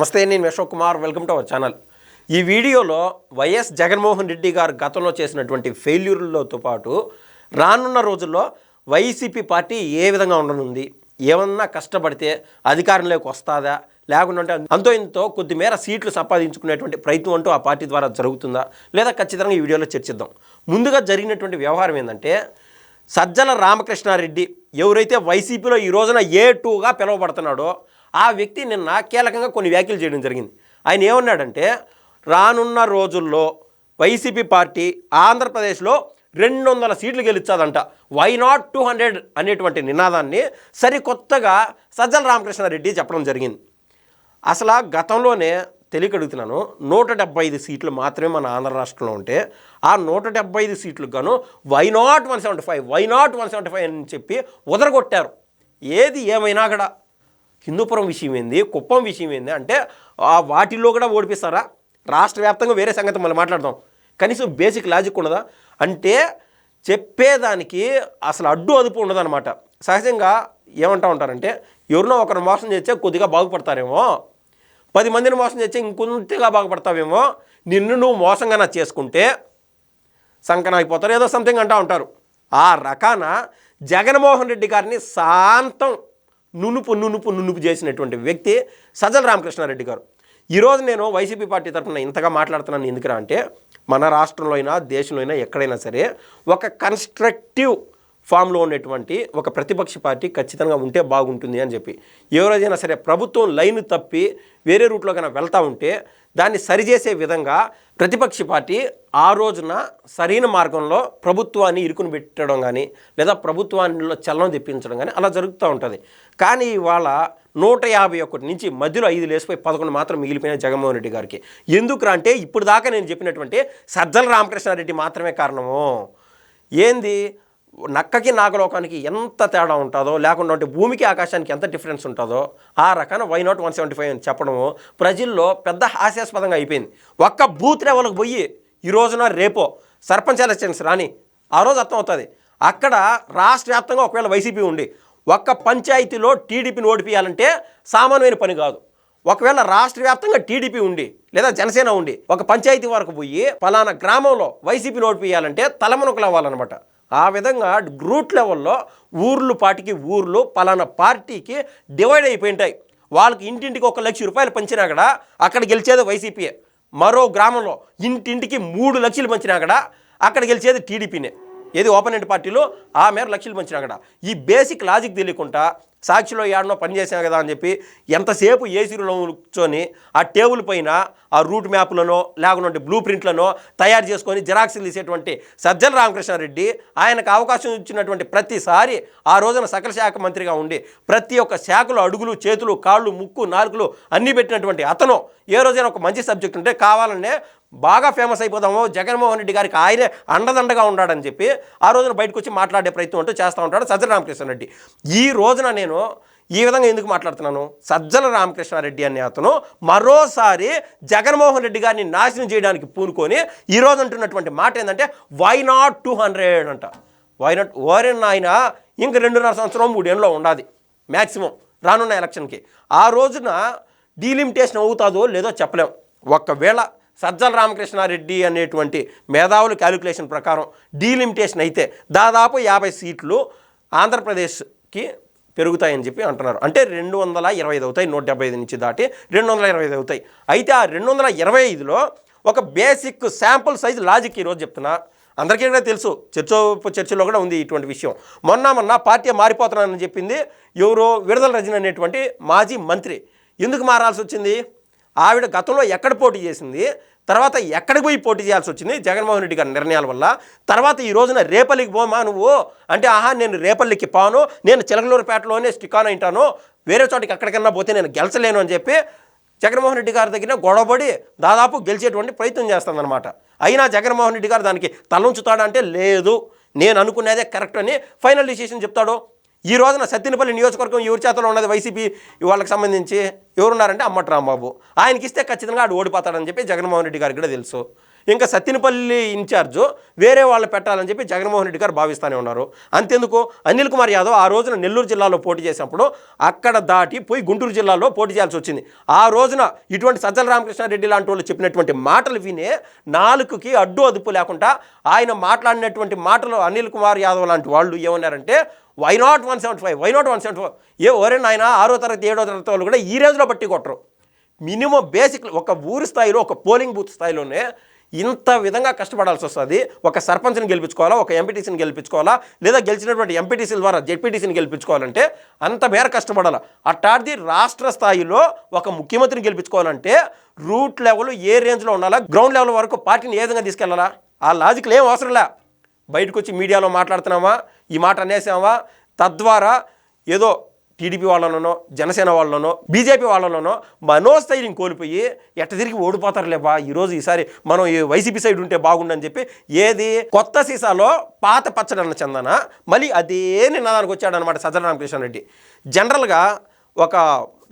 నమస్తే నేను Ashok Kumar. Welcome to our channel. ఈ వీడియోలో వైఎస్ జగన్మోహన్ రెడ్డి గారు గతంలో చేసినటువంటి ఫెయిల్యూర్లతో పాటు రానున్న రోజుల్లో వైసీపీ పార్టీ ఏ విధంగా ఉండనుంది? ఏమన్నా కష్టపడితే అధికారంలోకి వస్తుందా? లేకుంటే అంతో ఇంతో కొద్దిమేర సీట్లు సంపాదించుకునేటువంటి ప్రయత్నం అంటూ ఆ పార్టీ ద్వారా జరుగుతుందా? లేదా ఖచ్చితంగా ఈ వీడియోలో చర్చిద్దాం. ముందుగా జరిగినటువంటి వ్యవహారం ఏంటంటే సజ్జల రామకృష్ణారెడ్డి ఎవరైతే వైసీపీలో ఈ రోజున ఏ టూగా పిలువబడుతున్నాడో ఆ వ్యక్తి నిన్న కీలకంగా కొన్ని వ్యాఖ్యలు చేయడం జరిగింది. ఆయన ఏమన్నాడంటే రానున్న రోజుల్లో వైసీపీ పార్టీ ఆంధ్రప్రదేశ్లో రెండు వందల సీట్లు గెలిచాదంట. వై నాట్ టూ హండ్రెడ్ అనేటువంటి నినాదాన్ని సరికొత్తగా సజ్జల రామకృష్ణారెడ్డి చెప్పడం జరిగింది. అసలు గతంలోనే తెలియకడుగుతున్నాను నూట డెబ్బై ఐదు సీట్లు మాత్రమే మన ఆంధ్ర రాష్ట్రంలో ఉంటే ఆ నూట డెబ్బై ఐదు సీట్లకు గాను why not one seventy five why not one seventy five అని చెప్పి ఉదరగొట్టారు ఏది ఏమైనా కూడా. హిందూపురం విషయం ఏంది కుప్పం విషయం ఏంది అంటే ఆ వాటిల్లో కూడా ఓడిపిస్తారా? రాష్ట్ర వ్యాప్తంగా వేరే సంగతి మళ్ళీ మాట్లాడదాం. కనీసం బేసిక్ లాజిక్ ఉండదా అంటే చెప్పేదానికి అసలు అడ్డు అదుపు ఉండదన్నమాట. సహజంగా ఏమంటా ఉంటారంటే ఎవరినో ఒకరు మోసం చేస్తే కొద్దిగా బాగుపడతారేమో. పది మందిని మోసం చేస్తే ఇంకొంతగా బాగుపడతావేమో. నిన్ను నువ్వు మోసంగా నా చేసుకుంటే సంకనాగిపోతారు ఏదో సంథింగ్ అంటూ ఉంటారు. ఆ రకాన జగన్మోహన్ రెడ్డి గారిని శాంతం నునుపు నునుపు నునుపు చేసినటువంటి వ్యక్తి సజ్జల రామకృష్ణారెడ్డి గారు. ఈరోజు నేను వైసీపీ పార్టీ తరఫున ఇంతగా మాట్లాడుతున్నాను ఎందుకురా అంటే మన రాష్ట్రంలో అయినా దేశంలో అయినా ఎక్కడైనా సరే ఒక కన్స్ట్రక్టివ్ ఫామ్లో ఉన్నటువంటి ఒక ప్రతిపక్ష పార్టీ ఖచ్చితంగా ఉంటే బాగుంటుంది అని చెప్పి. ఎవరైనా సరే ప్రభుత్వం లైన్ తప్పి వేరే రూట్లో కన్నా వెళ్తూ ఉంటే దాన్ని సరిచేసే విధంగా ప్రతిపక్ష పార్టీ ఆ రోజున సరైన మార్గంలో ప్రభుత్వాన్ని ఇరుకుని పెట్టడం కానీ లేదా ప్రభుత్వానిలో చలనం తెప్పించడం కానీ అలా జరుగుతూ ఉంటుంది. కానీ ఇవాళ నూట యాభై ఒకటి నుంచి మధ్యలో ఐదు లేసిపోయి పదకొండు మాత్రం మిగిలిపోయిన జగన్మోహన్ రెడ్డి గారికి. ఎందుకు అంటే ఇప్పుడు దాకా నేను చెప్పినటువంటి సజ్జల రామకృష్ణారెడ్డి మాత్రమే కారణము. ఏంది? నక్కకి నాగలోకానికి ఎంత తేడా ఉంటుందో లేకుండా ఉంటే భూమికి ఆకాశానికి ఎంత డిఫరెన్స్ ఉంటుందో ఆ రకాన why not one seventy five అని చెప్పడము ప్రజల్లో పెద్ద హాస్యాస్పదంగా అయిపోయింది. ఒక్క బూత్ లెవెల్కి పోయి ఈ రోజున రేపో సర్పంచ్ ఎలక్షన్స్ రాని ఆ రోజు అర్థం అవుతుంది అక్కడ రాష్ట్ర వ్యాప్తంగా ఒకవేళ వైసీపీ ఉండి ఒక్క పంచాయతీలో టీడీపీని ఓడిపియాలంటే సామాన్యమైన పని కాదు. ఒకవేళ రాష్ట్ర వ్యాప్తంగా టీడీపీ ఉండి లేదా జనసేన ఉండి ఒక పంచాయతీ వరకు పోయి పలానా గ్రామంలో వైసీపీని ఓడిపియాలంటే తలమునకలు అవ్వాలన్నమాట. ఆ విధంగా గ్రూట్ లెవెల్లో ఊర్లు పాటికి ఊర్లు పలానా పార్టీకి డివైడ్ అయిపోయి ఉంటాయి వాళ్ళకి ఇంటింటికి ఒక లక్ష రూపాయలు పంచినా కూడా అక్కడ గెలిచేది వైసీపీయే. మరో గ్రామంలో ఇంటింటికి మూడు లక్షలు పంచినా కూడా అక్కడ గెలిచేది టీడీపీనే. ఏది ఓపెనెంట్ పార్టీలో ఆ మేర లక్షలు పంచినా అక్కడ. ఈ బేసిక్ లాజిక్ తెలియకుండా సాక్షిలో ఏడనో పని కదా అని చెప్పి ఎంతసేపు ఏసీలో కూర్చొని ఆ టేబుల్ పైన ఆ రూట్ మ్యాప్లను లేకుంటే బ్లూ ప్రింట్లను తయారు చేసుకొని జిరాక్స్లు తీసేటువంటి సజ్జల రామకృష్ణారెడ్డి ఆయనకు అవకాశం ఇచ్చినటువంటి ప్రతిసారి ఆ రోజున సకల శాఖ మంత్రిగా ఉండి ప్రతి ఒక్క శాఖలో అడుగులు చేతులు కాళ్ళు ముక్కు నాలుగులు అన్నీ పెట్టినటువంటి అతను ఏ రోజైనా ఒక మంచి సబ్జెక్ట్ ఉంటే కావాలనే బాగా ఫేమస్ అయిపోదాము జగన్మోహన్ రెడ్డి గారికి ఆయనే అండదండగా ఉన్నాడని చెప్పి ఆ రోజున బయటకు వచ్చి మాట్లాడే ప్రయత్నం అంటూ చేస్తూ ఉంటాడు సజ్జల రామకృష్ణారెడ్డి ఈ రోజున నేను ఈ విధంగా ఎందుకు మాట్లాడుతున్నాను? సజ్జల రామకృష్ణారెడ్డి అనే అతను మరోసారి జగన్మోహన్ రెడ్డి గారిని నాశనం చేయడానికి పూనుకొని ఈ రోజు అంటున్నటువంటి మాట ఏంటంటే వై నాట్ టూ హండ్రెడ్ అంట. వై నాట్ ఓరెన్ ఆయన ఇంక రెండున్నర సంవత్సరం మూడేళ్ళలో ఉండాది మ్యాక్సిమం రానున్న ఎలక్షన్కి. ఆ రోజున డీలిమిటేషన్ అవుతుందో లేదో చెప్పలేం. ఒకవేళ సజ్జల రామకృష్ణారెడ్డి అనేటువంటి మేధావుల క్యాలిక్యులేషన్ ప్రకారం డీలిమిటేషన్ అయితే దాదాపు యాభై సీట్లు ఆంధ్రప్రదేశ్కి పెరుగుతాయని చెప్పి అంటున్నారు. అంటే రెండు వందల ఇరవై ఐదు అవుతాయి నూట డెబ్బై ఐదు నుంచి దాటి రెండు వందల ఇరవై ఐదు అవుతాయి. అయితే ఆ రెండు వందల ఇరవై ఐదులో ఒక బేసిక్ శాంపుల్ సైజ్ లాజిక్ ఈరోజు చెప్తున్నా. అందరికీ కూడా తెలుసు చర్చ చర్చలో కూడా ఉంది ఇటువంటి విషయం. మొన్న మొన్న పార్టీ మారిపోతున్నానని చెప్పింది ఎవరో విడుదల రజని అనేటువంటి మాజీ మంత్రి. ఎందుకు మారాల్సి వచ్చింది? ఆవిడ గతంలో ఎక్కడ పోటీ చేసింది? తర్వాత ఎక్కడికి పోయి పోటీ చేయాల్సి వచ్చింది? జగన్మోహన్ రెడ్డి గారి నిర్ణయాల వల్ల. తర్వాత ఈ రోజున రేపల్లికి పోమా నువ్వు? అంటే ఆహా నేను రేపల్లికి పాను. నేను చిలకలూరుపేటలోనే స్టికాన్ అయింటాను. వేరే చోటికి ఎక్కడికన్నా పోతే నేను గెలచలేను అని చెప్పి జగన్మోహన్ రెడ్డి గారి దగ్గర గొడవపడి దాదాపు గెలిచేటువంటి ప్రయత్నం చేస్తుందన్నమాట. అయినా జగన్మోహన్ రెడ్డి గారు దానికి తలంచుతాడంటే లేదు. నేను అనుకునేదే కరెక్ట్ అని ఫైనల్ డిసిషన్ చెప్తాడు. ఈ రోజున సత్తినపల్లి నియోజకవర్గం ఎవరి చేతలో ఉన్నది? వైసీపీ వాళ్ళకి సంబంధించి ఎవరున్నారంటే అమ్మటి రాంబాబు. ఆయనకి ఇస్తే ఖచ్చితంగా ఆడు ఓడిపోతాడని చెప్పి జగన్మోహన్ రెడ్డి గారికి కూడా తెలుసు. ఇంకా సత్తినపల్లి ఇన్ఛార్జు వేరే వాళ్ళు పెట్టాలని చెప్పి జగన్మోహన్ రెడ్డి గారు భావిస్తూనే ఉన్నారు. అంతెందుకు అనిల్ కుమార్ యాదవ్ ఆ రోజున నెల్లూరు జిల్లాలో పోటీ చేసినప్పుడు అక్కడ దాటి పోయి గుంటూరు జిల్లాలో పోటీ చేయాల్సి వచ్చింది. ఆ రోజున ఇటువంటి సజ్జల రామకృష్ణారెడ్డి లాంటి వాళ్ళు చెప్పినటువంటి మాటలు వినే నాలుగుకి అడ్డు అదుపు లేకుండా ఆయన మాట్లాడినటువంటి మాటలు అనిల్ కుమార్ యాదవ్ లాంటి వాళ్ళు ఏమన్నారంటే why not one seventy five why not one seventy five ఏ ఓరే నాయన ఆరో తరగతి ఏడో తరగతి వాళ్ళు కూడా ఈ రేంజ్లో బట్టి కొట్టరు. మినిమం బేసిక్ ఒక ఊరి స్థాయిలో ఒక పోలింగ్ బూత్ స్థాయిలోనే ఇంత విధంగా కష్టపడాల్సి వస్తుంది. ఒక సర్పంచ్ని గెలిపించుకోవాలా ఒక ఎంపీటీసీని గెలిపించుకోవాలా లేదా గెలిచినటువంటి ఎంపీటీసీల ద్వారా జెడ్పీటీసీని గెలిపించుకోవాలంటే అంత మేర కష్టపడాలా. అట్టాడిది రాష్ట్ర స్థాయిలో ఒక ముఖ్యమంత్రిని గెలిపించుకోవాలంటే రూట్ లెవెల్ ఏ రేంజ్లో ఉండాలా గ్రౌండ్ లెవెల్ వరకు పార్టీని ఏ విధంగా తీసుకెళ్ళాలా? ఆ లాజిక్లు ఏం అవసరంలే బయటకు వచ్చి మీడియాలో మాట్లాడుతున్నామా? ఈ మాట అనేసామా? తద్వారా ఏదో టీడీపీ వాళ్ళలోనో జనసేన వాళ్ళలోనో బీజేపీ వాళ్ళలోనో మనోస్థైర్యం కోల్పోయి ఎట్ట తిరిగి ఓడిపోతారులేబా ఈరోజు ఈసారి మనం ఈ వైసీపీ సైడ్ ఉంటే బాగుండని చెప్పి ఏది కొత్త సీసాలో పాత పచ్చడన్న చందన మళ్ళీ అదే నినాదానికి వచ్చాడనమాట సజ్జల రామకృష్ణారెడ్డి. జనరల్గా ఒక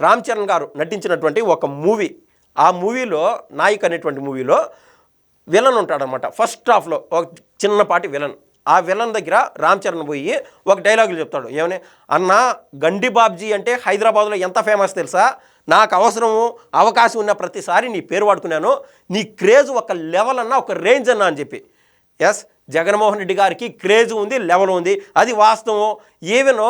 రామ్ చరణ్ గారు నటించినటువంటి ఒక మూవీ ఆ మూవీలో నాయక్ అనేటువంటి మూవీలో విలన్ ఉంటాడనమాట ఫస్ట్ హాఫ్లో ఒక చిన్నపాటి విలన్. ఆ విలన్ దగ్గర రామ్ చరణ్ పోయి ఒక డైలాగులు చెప్తాడు. ఏమని? అన్న గండి బాబ్జీ అంటే హైదరాబాద్లో ఎంత ఫేమస్ తెలుసా? నాకు అవసరము అవకాశం ఉన్న ప్రతిసారి నీ పేరు వాడుకున్నాను. నీ క్రేజ్ ఒక లెవెల్ అన్నా ఒక రేంజ్ అన్నా అని చెప్పి. ఎస్ జగన్మోహన్ రెడ్డి గారికి క్రేజ్ ఉంది లెవెల్ ఉంది. అది వాస్తవం ఈవెన్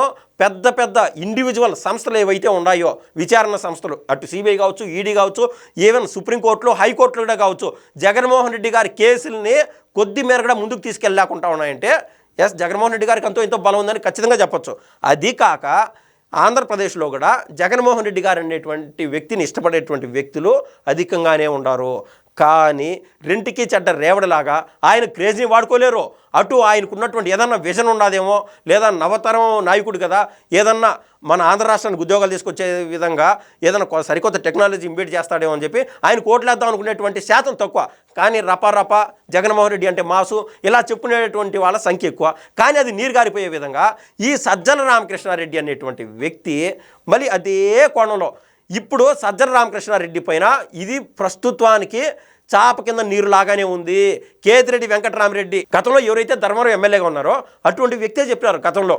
పెద్ద పెద్ద ఇండివిజువల్ సంస్థలు ఏవైతే ఉన్నాయో విచారణ సంస్థలు అటు సిబిఐ కావచ్చు ఈడీ కావచ్చు ఈవెన్ సుప్రీంకోర్టులో హైకోర్టులో కూడా కావచ్చు జగన్మోహన్ రెడ్డి గారి కేసుల్ని కొద్ది మేర కూడా ముందుకు తీసుకెళ్ళలేకుండా ఉన్నాయంటే ఎస్ జగన్మోహన్ రెడ్డి గారికి ఎంతో ఎంతో బలం ఉందని ఖచ్చితంగా చెప్పొచ్చు. అది కాక ఆంధ్రప్రదేశ్లో కూడా జగన్మోహన్ రెడ్డి గారు అనేటువంటి వ్యక్తిని ఇష్టపడేటువంటి వ్యక్తులు అధికంగానే ఉన్నారు కానీ రెంటికి చెడ్డ రేవడిలాగా ఆయన క్రేజ్ని వాడుకోలేరు. అటు ఆయనకున్నటువంటి ఏదన్నా విజన్ ఉన్నదేమో లేదా నవతరం నాయకుడు కదా ఏదన్నా మన ఆంధ్ర రాష్ట్రానికి ఉద్యోగాలు తీసుకొచ్చే విధంగా ఏదైనా కొ- సరికొత్త టెక్నాలజీ ఇంబేట్ చేస్తాడేమో అని చెప్పి ఆయన కోట్లేద్దాం అనుకునేటువంటి శాతం తక్కువ. కానీ రపా జగన్మోహన్ రెడ్డి అంటే మాసు ఇలా చెప్పుకునేటువంటి వాళ్ళ సంఖ్య ఎక్కువ. కానీ అది నీరు గారిపోయే విధంగా ఈ సజ్జన రామకృష్ణారెడ్డి అనేటువంటి వ్యక్తి మళ్ళీ అదే కోణంలో ఇప్పుడు సజ్జల రామకృష్ణారెడ్డి పైన ఇది ప్రస్తుతానికి చాప కింద నీరు లాగానే ఉంది. కేతిరెడ్డి వెంకటరామరెడ్డి గతంలో ఎవరైతే ధర్మవరం ఎమ్మెల్యేగా ఉన్నారో అటువంటి వ్యక్తే చెప్పినారు గతంలో.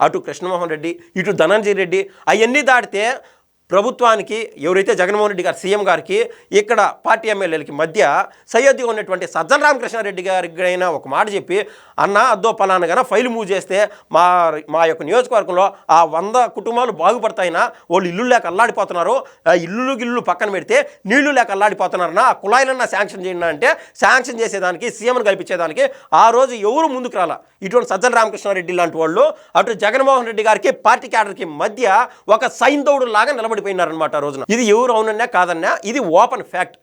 అటు కృష్ణమోహన్ రెడ్డి ఇటు ధనంజయ రెడ్డి అవన్నీ దాటితే ప్రభుత్వానికి ఎవరైతే జగన్మోహన్ రెడ్డి గారు సీఎం గారికి ఇక్కడ పార్టీ ఎమ్మెల్యేలకి మధ్య సయోధ్యగా ఉన్నటువంటి సజ్జన రామకృష్ణారెడ్డి గారికి అయినా ఒక మాట చెప్పి అన్న అద్దో పలానగాన ఫైల్ మూవ్ చేస్తే మా మా యొక్క నియోజకవర్గంలో ఆ వంద కుటుంబాలు బాగుపడతాయినా వాళ్ళు ఇల్లు లేక అల్లాడిపోతున్నారు. ఇల్లు గిల్లు పక్కన పెడితే నీళ్ళు లేక అల్లాడిపోతున్నారన్నా ఆ కుళాయిలన్నా శాంక్షన్ చేయండి అంటే శాంక్షన్ చేసేదానికి సీఎంను కల్పించేదానికి ఆ రోజు ఎవరు ముందుకు రాలా? ఇటువంటి సజ్జన రామకృష్ణారెడ్డి లాంటి వాళ్ళు అటు జగన్మోహన్ రెడ్డి గారికి పార్టీ క్యాడర్కి మధ్య ఒక సైందవుడు లాగా నిలబడి పడిపోయినారనమాట ఆ రోజున. ఇది ఎవరు అవునన్నా కాదన్నా ఇది ఓపెన్ ఫ్యాక్ట్.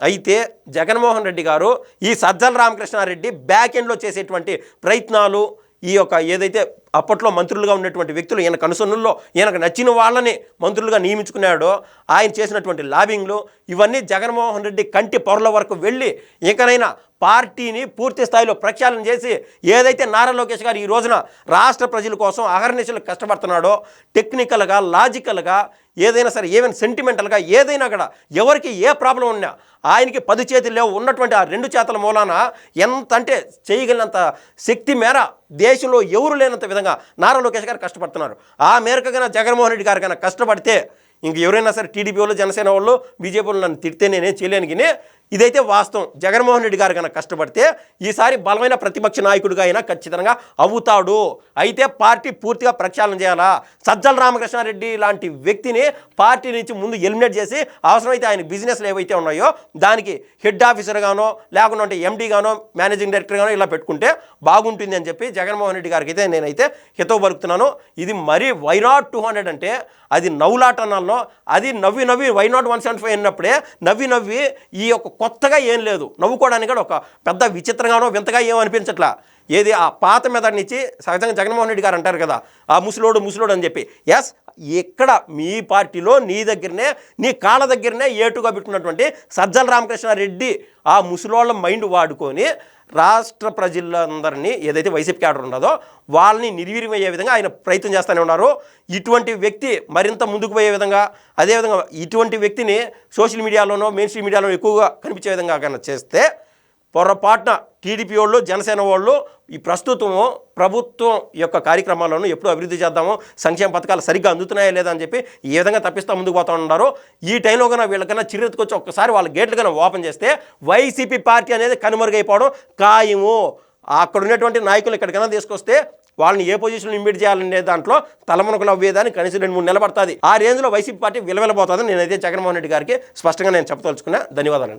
అయితే జగన్మోహన్ రెడ్డి గారు ఈ సజ్జల రామకృష్ణారెడ్డి బ్యాక్ ఎండ్లో చేసేటువంటి ప్రయత్నాలు ఈ యొక్క ఏదైతే అప్పట్లో మంత్రులుగా ఉన్నటువంటి వ్యక్తులు ఈయన కనుసన్నుల్లో ఈయనకు నచ్చిన వాళ్ళని మంత్రులుగా నియమించుకున్నాడో ఆయన చేసినటువంటి లాబింగ్లు ఇవన్నీ జగన్మోహన్ రెడ్డి కంటి పొరల వరకు వెళ్ళి ఇంకనైనా పార్టీని పూర్తి స్థాయిలో ప్రక్షాళన చేసి ఏదైతే నారా లోకేష్ గారు ఈ రోజున రాష్ట్ర ప్రజల కోసం అహర్నిశలు కష్టపడుతున్నాడో టెక్నికల్గా లాజికల్గా ఏదైనా సరే ఏమైనా సెంటిమెంటల్గా ఏదైనా కూడా ఎవరికి ఏ ప్రాబ్లం ఉన్నా ఆయనకి పది చేతులు లేవు. ఉన్నటువంటి ఆ రెండు చేతుల మూలాన ఎంత అంటే చేయగలిగినంత శక్తి మేర దేశంలో ఎవరు లేనంత విధంగా నారా లోకేష్ గారు కష్టపడుతున్నారు. ఆ మేరకు కన్నా జగన్మోహన్ రెడ్డి గారు కన్నా కష్టపడితే ఇంక ఎవరైనా సరే టీడీపీ వాళ్ళు జనసేన వాళ్ళు బీజేపీ వాళ్ళు నన్ను తిడితే నేనేం చేయలేను కానీ ఇదైతే వాస్తవం. జగన్మోహన్ రెడ్డి గారు కనుక కష్టపడితే ఈసారి బలమైన ప్రతిపక్ష నాయకుడిగా అయినా ఖచ్చితంగా అవుతాడు. అయితే పార్టీ పూర్తిగా ప్రక్షాళన చేయాలా? సజ్జల రామకృష్ణారెడ్డి లాంటి వ్యక్తిని పార్టీ నుంచి ముందు ఎలిమినేట్ చేసి అవసరమైతే ఆయన బిజినెస్లు ఏవైతే ఉన్నాయో దానికి హెడ్ ఆఫీసర్గానో లేకుండా ఎండీగానో మేనేజింగ్ డైరెక్టర్గానో ఇలా పెట్టుకుంటే బాగుంటుంది అని చెప్పి జగన్మోహన్ రెడ్డి గారికి అయితే నేనైతే హితవు పలుకుతున్నాను. ఇది మరీ వై నాట్ టూ హండ్రెడ్ అంటే అది నవ్వులాట అది నవ్వి నవ్వి why not one seventy five అయినప్పుడే నవ్వి నవ్వి ఈ యొక్క కొత్తగా ఏం లేదు. నవ్వుకోవడానికి కూడా ఒక పెద్ద విచిత్రంగానో వింతగా ఏం అనిపించట్లా. ఏది ఆ పాత మెథడ్ నుంచి సహజంగా జగన్మోహన్ రెడ్డి గారు అంటారు కదా ఆ ముసలోడు ముసలోడు అని చెప్పి. ఎస్ ఇక్కడ మీ పార్టీలో నీ దగ్గరనే నీ కాళ్ళ దగ్గరనే ఏటుగా పెట్టుకున్నటువంటి సజ్జల రామకృష్ణారెడ్డి ఆ ముసలోళ్ళ మైండ్ వాడుకొని రాష్ట్ర ప్రజలందరినీ ఏదైతే వైసీపీ క్యాడర్ ఉన్నదో వాళ్ళని నిర్వీర్యమయ్యే విధంగా ఆయన ప్రయత్నం చేస్తూనే ఉన్నారు. ఇటువంటి వ్యక్తి మరింత ముందుకు పోయే విధంగా అదేవిధంగా ఇటువంటి వ్యక్తిని సోషల్ మీడియాలోనో మెయిన్ స్ట్రీమ్ మీడియాలో ఎక్కువగా కనిపించే విధంగా కన్నా చేస్తే పొరపాటున టీడీపీ వాళ్ళు జనసేన వాళ్ళు ఈ ప్రస్తుతము ప్రభుత్వం యొక్క కార్యక్రమాలను ఎప్పుడు అభివృద్ధి చేద్దామో సంక్షేమ పథకాలు సరిగ్గా అందుతున్నాయా లేదా అని చెప్పి ఏ విధంగా తప్పిస్తా ముందుకు పోతా ఉన్నారో. ఈ టైంలో కన్నా వీళ్ళకన్నా చిరెత్తుకొచ్చి ఒక్కసారి వాళ్ళ గేట్లు కన్నా ఓపెన్ చేస్తే వైసీపీ పార్టీ అనేది కనుమరుగైపోవడం ఖాయము. అక్కడ ఉన్నటువంటి నాయకులు ఎక్కడికైనా తీసుకొస్తే వాళ్ళని ఏ పొజిషన్లో ఇమిడి చేయాలనే దాంట్లో తలమునకలు అవ్వేదాన్ని కనీసం రెండు మూడు నిలబడుతుంది ఆ రేంజ్లో వైసీపీ పార్టీ విలవెలబోతుందని నేనైతే జగన్మోహన్ రెడ్డి గారికి స్పష్టంగా నేను చెప్పదలుచుకున్నా ధన్యవాదాలు